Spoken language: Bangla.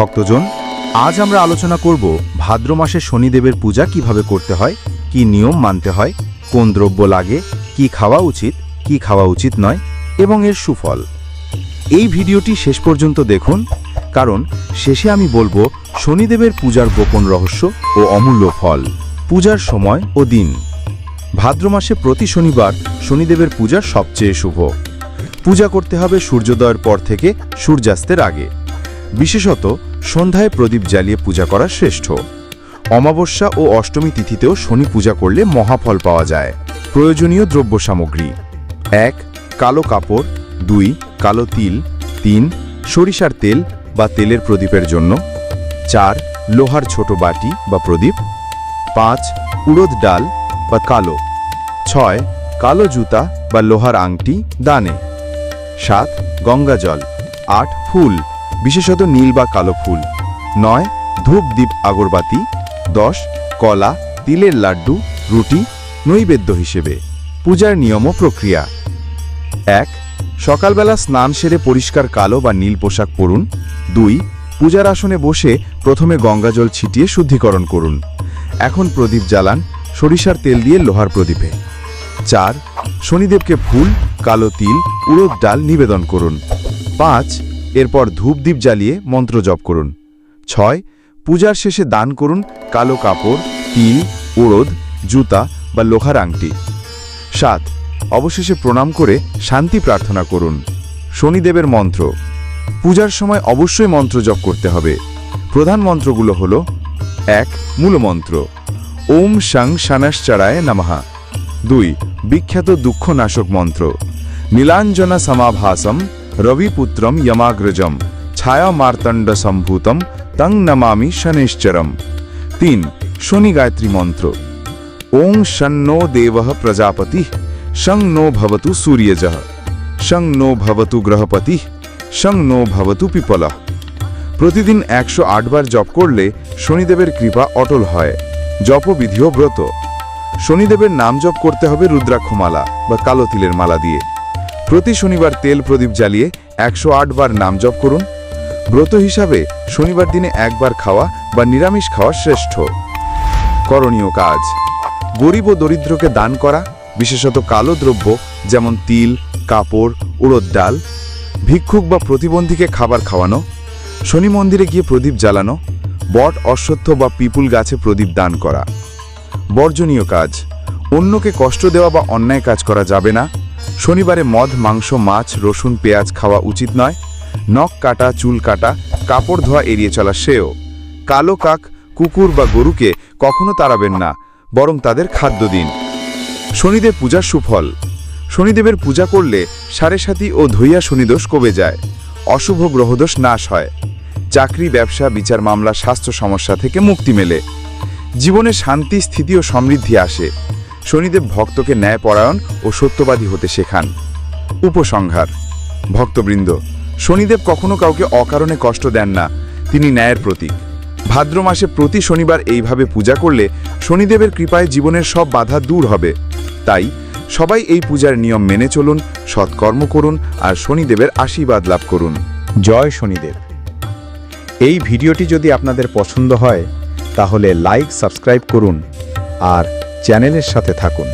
ভক্তজন, আজ আমরা আলোচনা করব ভাদ্র মাসে শনিদেবের পূজা কীভাবে করতে হয়, কি নিয়ম মানতে হয়, কোন দ্রব্য লাগে, কি খাওয়া উচিত, কি খাওয়া উচিত নয়, এবং এর সুফল। এই ভিডিওটি শেষ পর্যন্ত দেখুন, কারণ শেষে আমি বলব শনিদেবের পূজার গোপন রহস্য ও অমূল্য ফল, পূজার সময় ও দিন। ভাদ্র মাসে প্রতি শনিবার শনিদেবের পূজা সবচেয়ে শুভ। পূজা করতে হবে সূর্যোদয়ের পর থেকে সূর্যাস্তের আগে। বিশেষত সন্ধ্যায় প্রদীপ জ্বালিয়ে পূজা করা শ্রেষ্ঠ। অমাবস্যা ও অষ্টমী তিথিতেও শনি পূজা করলে মহাফল পাওয়া যায়। প্রয়োজনীয় দ্রব্য সামগ্রী। এক, কালো কাপড়। দুই, কালো তিল। তিন, সরিষার তেল বা তেলের প্রদীপের জন্য। চার, লোহার ছোট বাটি বা প্রদীপ। পাঁচ, উড়দ ডাল বা কালো। ছয়, কালো জুতা বা লোহার আংটি, দানে। সাত, গঙ্গা জল। আট, ফুল। বিশেষত নীল বা কালো ফুল। নয়, ধূপ দ্বীপ আগরবাতি। দশ, কলা, তিলের লাড্ডু, রুটি, নৈবেদ্য হিসেবে। পূজার নিয়ম ও প্রক্রিয়া। এক, সকালবেলা স্নান সেরে পরিষ্কার কালো বা নীল পোশাক পরুন। দুই, পূজার আসনে বসে প্রথমে গঙ্গাজল ছিটিয়ে শুদ্ধিকরণ করুন। এখন প্রদীপ জ্বালান, সরিষার তেল দিয়ে লোহার প্রদীপে। চার, শনিদেবকে ফুল, কালো তিল, উড়দ ডাল নিবেদন করুন। পাঁচ এরপর ধূপদীপ জ্বালিয়ে মন্ত্র জপ করুন। ছয়, পূজার শেষে দান করুন কালো কাপড়, তিল উড়দ জুতা বা লোহার আংটি। সাত, অবশেষে প্রণাম করে শান্তি প্রার্থনা করুন। শনিদেবের মন্ত্র। পূজার সময় অবশ্যই মন্ত্র জপ করতে হবে। প্রধান মন্ত্রগুলো হল, এক, মূলমন্ত্র। ওম শং শানাশ্চারায় নমঃ দুই, বিখ্যাত দুঃখনাশক মন্ত্র। নীলাঞ্জনা সমাভাসম রবিপুত্রম যমাগ্রজম ছায়া মার্তণ্ড সম্ভূতম তং নমামি শনিশ্চরম তিন শনি গায়ত্রী মন্ত্র ওং শন্নো দেব প্রজাপতি শং নো ভবতু সূর্যজ শং নো ভবতু গ্রহপতি শং নো ভবতু পিপল প্রতিদিন একশো আট বার জপ করলে শনিদেবের কৃপা অটল হয়। জপবিধি ও ব্রত। শনিদেবের নাম জপ করতে হবে রুদ্রাক্ষমালা বা কালো তিলের মালা দিয়ে। প্রতি শনিবার তেল প্রদীপ জ্বালিয়ে একশো আট বার নাম জপ করুন। ব্রত হিসাবে শনিবার দিনে একবার খাওয়া বা নিরামিষ খাওয়া শ্রেষ্ঠ। করণীয় কাজ। গরিব ও দরিদ্রকে দান করা, বিশেষত কালো দ্রব্য যেমন তিল, কাপড়, উড়দ ডাল, ভিক্ষুক বা প্রতিবন্ধীকে খাবার খাওয়ানো, শনি মন্দিরে গিয়ে প্রদীপ জ্বালানো, বট, অশ্বত্থ বা পিপুল গাছে প্রদীপ দান করা। বর্জনীয় কাজ। অন্যকে কষ্ট দেওয়া বা অন্যায় কাজ করা যাবে না। শনিবারে মদ, মাংস, মাছ, রসুন, পেঁয়াজ খাওয়া উচিত নয়। নখ কাটা, চুল কাটা, কাপড় ধোয়া এড়িয়ে চলা সেও। কালো কাক, কুকুর বা গরুকে কখনো তাড়াবেন না, বরং তাদের খাদ্য দিন। শনিদেব পূজার সুফল। শনিদেবের পূজা করলে সাড়ে সাতি ও ধৈয়া শনিদোষ কমে যায়। অশুভ গ্রহদোষ নাশ হয়। চাকরি, ব্যবসা, বিচার মামলা, স্বাস্থ্য সমস্যা থেকে মুক্তি মেলে। জীবনে শান্তি, স্থিতি ও সমৃদ্ধি আসে। শনিদেব ভক্তকে ন্যায়পরায়ণ ও সত্যবাদী হতে শেখান। উপসংহার। ভক্তবৃন্দ, শনিদেব কখনো কাউকে অকারণে কষ্ট দেন না, তিনি ন্যায়ের প্রতীক। ভাদ্র মাসে প্রতি শনিবার এইভাবে পূজা করলে শনিদেবের কৃপায় জীবনের সব বাধা দূর হবে। তাই সবাই এই পূজার নিয়ম মেনে চলুন, সৎকর্ম করুন আর শনিদেবের আশীর্বাদ লাভ করুন। জয় শনিদেব। এই ভিডিওটি যদি আপনাদের পছন্দ হয়, তাহলে লাইক, সাবস্ক্রাইব করুন আর চ্যানেলের সাথে থাকুন।